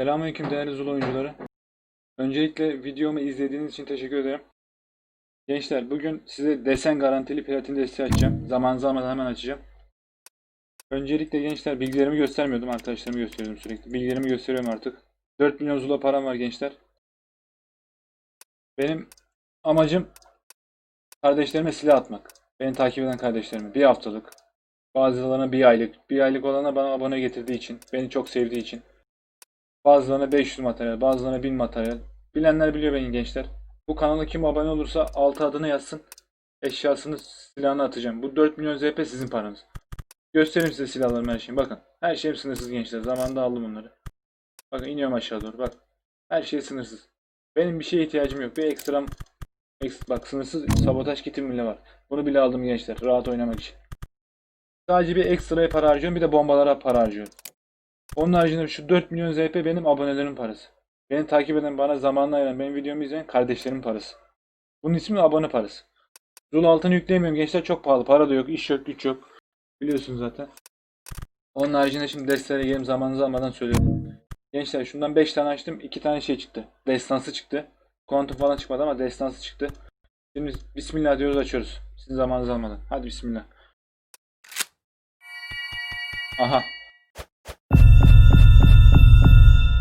Selamünaleyküm değerli Zulu oyuncuları. Öncelikle videomu izlediğiniz için teşekkür ederim. Gençler bugün size desen garantili platin desteği açacağım. Zaman zaman hemen açacağım. Öncelikle gençler bilgilerimi göstermiyordum. Arkadaşlarımı gösteriyordum sürekli. Bilgilerimi gösteriyorum artık. 4 milyon Zula param var gençler. Benim amacım kardeşlerime silah atmak. Beni takip eden kardeşlerime. Bir haftalık. Bazılarına bir aylık. Bir aylık olana bana abone getirdiği için. Beni çok sevdiği için. Bazılarına 500 materyal, bazılarına 1000 materyal. Bilenler biliyor beni gençler. Bu kanala kim abone olursa altı adını yazsın. Eşyasını, silahını atacağım. Bu 4 milyon ZP sizin paranız. Göstereyim size silahlarımı her şeyim. Bakın. Her şeyim sınırsız gençler. Zamanında aldım bunları. Bakın iniyorum aşağı doğru. Bak. Her şey sınırsız. Benim bir şeye ihtiyacım yok. Bir ekstram eks- bak sınırsız sabotaj kitim bile var. Bunu bile aldım gençler. Rahat oynamak için. Sadece bir ekstraya para harcıyorum. Bir de bombalara para harcıyorum. Onun haricinde şu 4 milyon ZP benim abonelerim parası. Beni takip eden, bana zamanla ayıran, benim videomu izleyen kardeşlerimin parası. Bunun ismi abone parası. Zulu altını yükleyemiyorum gençler çok pahalı. Para da yok, iş yok, güç yok. Biliyorsunuz zaten. Onun haricinde şimdi destelere gelip zamanınızı almadan söylüyorum. Gençler şundan 5 tane açtım. 2 tane şey çıktı. Destansı çıktı. Kuantum falan çıkmadı ama destansı çıktı. Şimdi bismillah diyoruz açıyoruz. Sizin zamanınızı almadan. Hadi bismillah. Aha.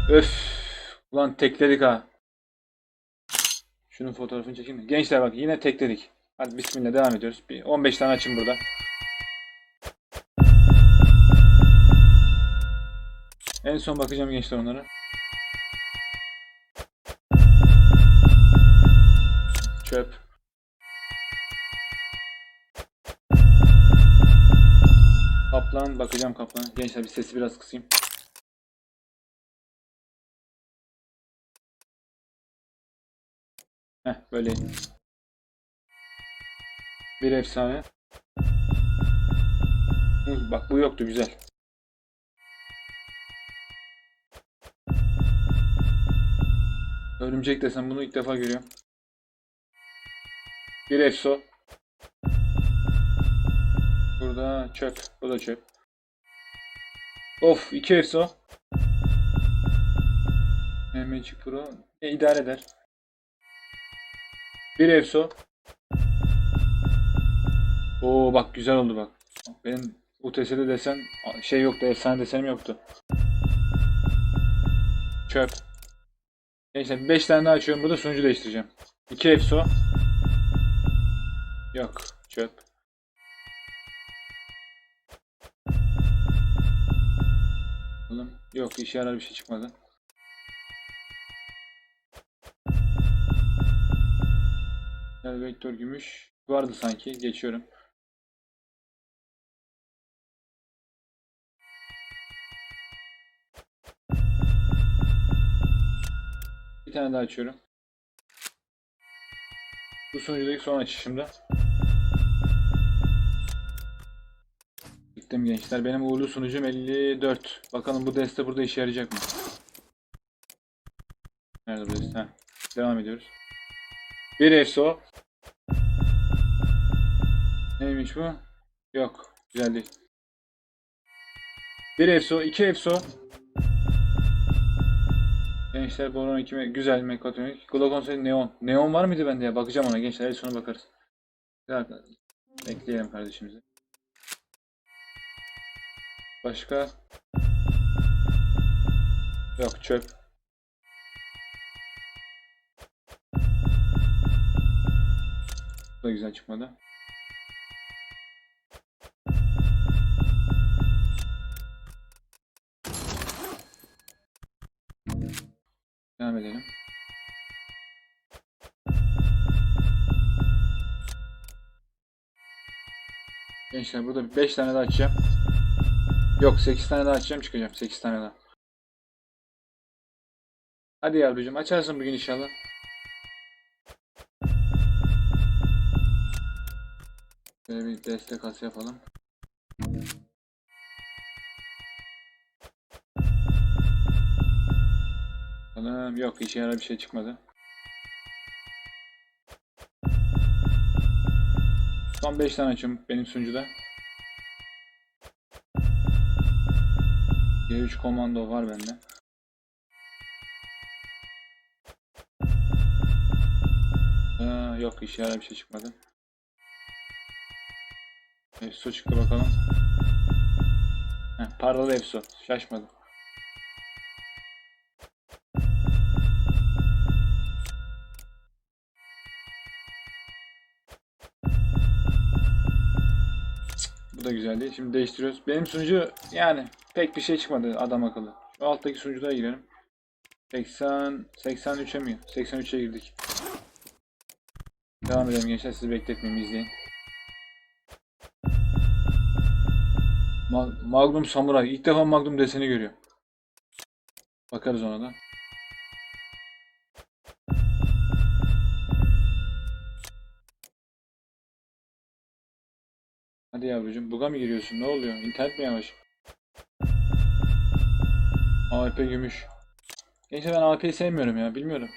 Öf. Ulan tekledik ha. Şunun fotoğrafını çekeyim mi? Gençler bak yine tekledik. Hadi bismillah devam ediyoruz. Bir 15 tane açın burada. En son bakacağım gençler onlara. Çöp. Kaplan bakacağım kaplan. Gençler bir sesi biraz kısayım. Heh böyle. Bir efsane. Bak bu yoktu güzel. Örümcek desem bunu ilk defa görüyorum. Bir efso. Burada çöp. Bu da çöp. Of iki efso. Magic Pro. E, idare eder. Bir efso. Oo bak güzel oldu bak. Benim UTS'de desen şey yoktu, efsane desenim yoktu. Çöp. Gençler 5 tane daha açıyorum. Burada sunucu değiştireceğim. 2 efso. Yok. Çöp. Yok işe yarar bir şey çıkmadı. Yani vektör gümüş vardı sanki. Geçiyorum. Bir tane daha açıyorum. Bu sunucudaki son açışımda. Gittim gençler. Benim uğurlu sunucum 54. Bakalım bu deste burada işe yarayacak mı? Nerede bu deste? Devam ediyoruz. Bir EFSO. Neymiş bu? Yok. Güzel değil. Bir EFSO, iki EFSO. Gençler Boron 2 me- güzel mekatronik. Glokon sayı neon. Neon var mıydı bende ya? Bakacağım ona gençler. En sona bakarız. Dakika. Bekleyelim kardeşimizi. Başka? Yok çöp. Bu da güzel çıkmadı. Gençler burada 5 tane daha açacağım. Yok 8 tane daha açacağım çıkacağım. 8 tane daha. Hadi yavrucuğum açarsın bugün inşallah. Böyle bir destek as yapalım. Bakalım yok işe yarar bir şey çıkmadı. Son 5 tane açım benim sunucuda. G3 komando var bende. Ee, yok işe yarar bir şey çıkmadı. EFSO çıktı bakalım. Heh, paralı EFSO. Şaşmadım. Da güzel değil. Şimdi değiştiriyoruz. Benim sunucu yani pek bir şey çıkmadı adam akıllı. Şu alttaki sunuculara girelim. 80 83'e mi? 83'e girdik. Devam edelim gençler sizi bekletmeyeyim izleyin. Ma- Magnum Samurai. İlk defa Magnum deseni görüyor. Bakarız ona da. Hadi yavrucuğum buga mı giriyorsun? Ne oluyor? İnternet mi yavaş? AWP gümüş. Gençler ben AWP'yi sevmiyorum ya. Bilmiyorum.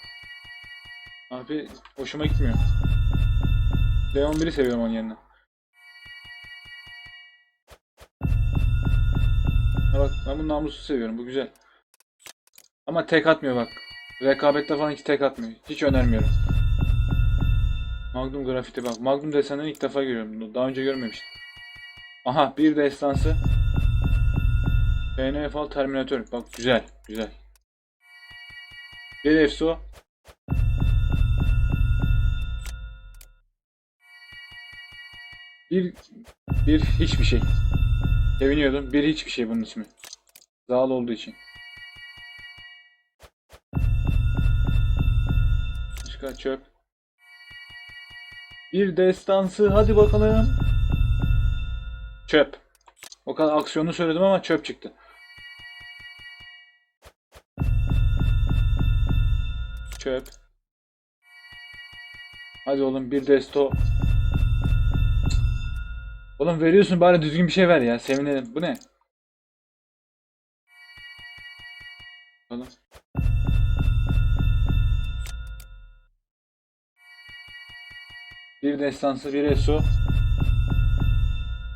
AWP hoşuma gitmiyor. D11'i seviyorum onun yerine. Bak ben bu namusu seviyorum. Bu güzel. Ama tek atmıyor bak. Rekabette falan hiç tek atmıyor. Hiç önermiyorum. Magnum grafiti bak. Magnum desenlerini ilk defa görüyorum. Daha önce görmemiştim. Aha bir destansı. PNFL Terminator. Bak güzel. Güzel. Bir EFSO. Bir, bir hiçbir şey. Seviniyordum. Bir hiçbir şey bunun ismi. Zal olduğu için. Başka çöp. Bir destansı. Hadi bakalım. Çöp. O kadar aksiyonu söyledim ama çöp çıktı. Çöp. Hadi oğlum bir desto. Oğlum veriyorsun bari düzgün bir şey ver ya. Sevinelim. Bu ne? Oğlum. Bir destansı bir ESO.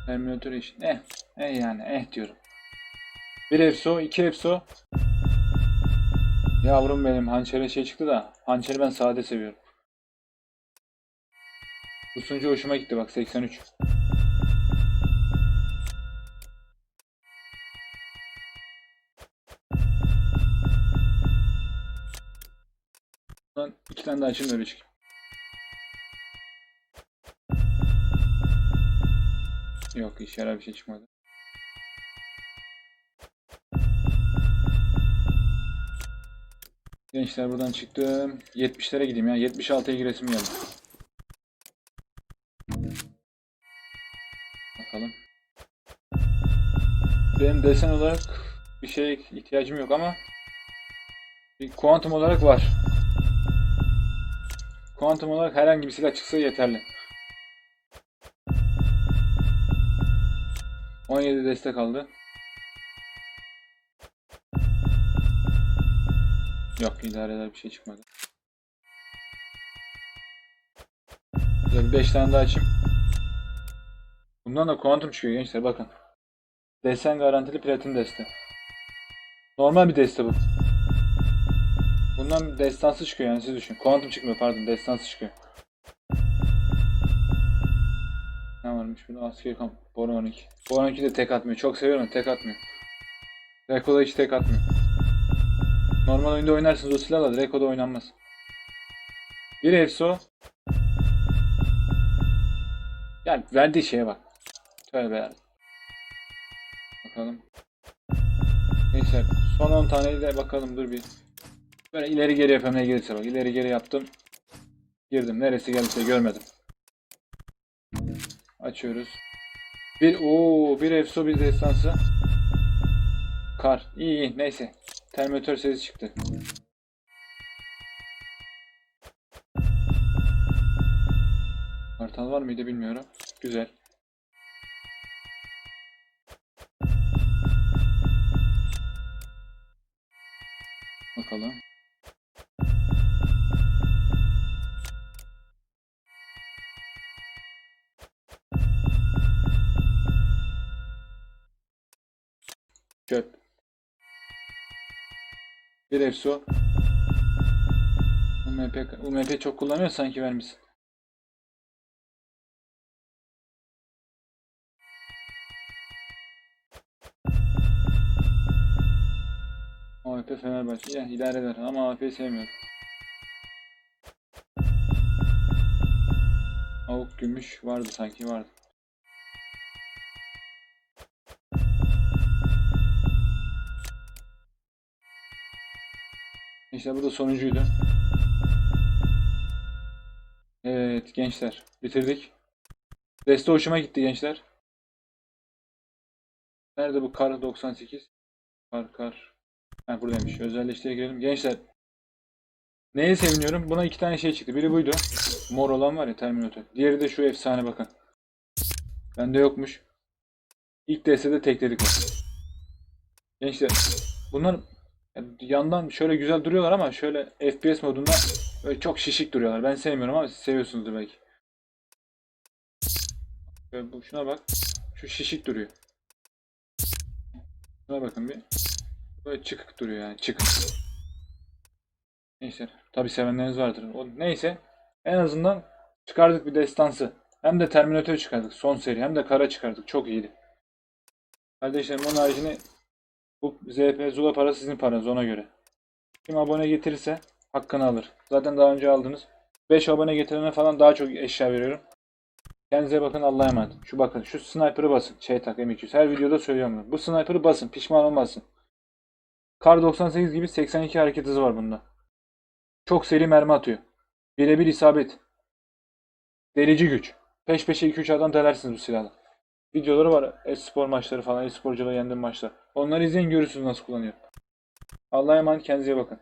Terminator için. Eh. Eh yani eh diyorum. Bir EFSO, iki EFSO. Yavrum benim hançere şey çıktı da hançeri ben sade seviyorum. Bu sunucu hoşuma gitti bak 83. Lan iki tane daha açayım öyle çıkayım. Yok işe yarar bir şey çıkmadı. Gençler buradan çıktım. 70'lere gideyim ya. 76'ya giresim geldi. Bakalım. Benim desen olarak bir şeye ihtiyacım yok ama bir kuantum olarak var. Kuantum olarak herhangi bir silah çıksa yeterli. 17 destek aldı. Yok idare eder bir şey çıkmadı. Şöyle 5 tane daha açayım. Bundan da kuantum çıkıyor gençler bakın. Desen garantili platin deste. Normal bir deste bu. Bundan destansı çıkıyor yani siz düşün. Kuantum çıkmıyor pardon destansı çıkıyor. Ne varmış burada? Askeri kamp. Boron 12. Boron 12 de tek atmıyor. Çok seviyorum tek atmıyor. Reko'da hiç tek atmıyor. Normal oyunda oynarsınız o silahla da Reko'da oynanmaz. Bir EFSO. Yani verdiği şeye bak. Tövbe ya. Bakalım. Neyse son 10 taneyi de bakalım dur bir. Böyle ileri geri yapayım ne gelirse bak. İleri geri yaptım. Girdim. Neresi gelirse görmedim. Açıyoruz. Bir o bir efso bir destansı. Kar. İyi iyi neyse. Terminator sesi çıktı. Kartal var mıydı bilmiyorum. Güzel. Bakalım. Çöp. Bir efso. UMP, UMP çok kullanıyor sanki vermişsin. AWP Fenerbahçe. Ya idare eder ama AWP'yi sevmiyorum. Avuk gümüş vardı sanki vardı. İşte bu da sonuncuydu. Evet gençler bitirdik. Deste hoşuma gitti gençler. Nerede bu kar 98? Kar kar. Ha buradaymış. Özelleştire girelim. Gençler Neye seviniyorum? Buna iki tane şey çıktı. Biri buydu. Mor olan var ya Terminator. Diğeri de şu efsane bakın. Bende yokmuş. İlk destede tekledik. Gençler bunlar yandan şöyle güzel duruyorlar ama şöyle FPS modunda böyle çok şişik duruyorlar. Ben sevmiyorum ama siz seviyorsunuzdur belki. Şöyle bu- şuna bak. Şu şişik duruyor. Şuna bakın bir. Böyle çıkık duruyor yani çıkık. Neyse. Tabi sevenleriniz vardır. O, neyse. En azından çıkardık bir destansı. Hem de Terminator çıkardık. Son seri. Hem de kara çıkardık. Çok iyiydi. Kardeşlerim onun haricinde bu ZP Zula para sizin paranız ona göre. Kim abone getirirse hakkını alır. Zaten daha önce aldınız. 5 abone getirene falan daha çok eşya veriyorum. Kendinize bakın Allah'a emanet. Şu bakın şu sniper'ı basın. Şey tak M200. Her videoda söylüyorum bunu. Bu sniper'ı basın. Pişman olmazsın. Kar 98 gibi 82 hareket hızı var bunda. Çok seri mermi atıyor. Birebir isabet. Delici güç. Peş peşe 2-3 adam delersiniz bu silahla. Videoları var. E-spor maçları falan. E-sporcuları yendiğim maçlar. Onları izleyin görürsünüz nasıl kullanıyor. Allah'a emanet kendinize bakın.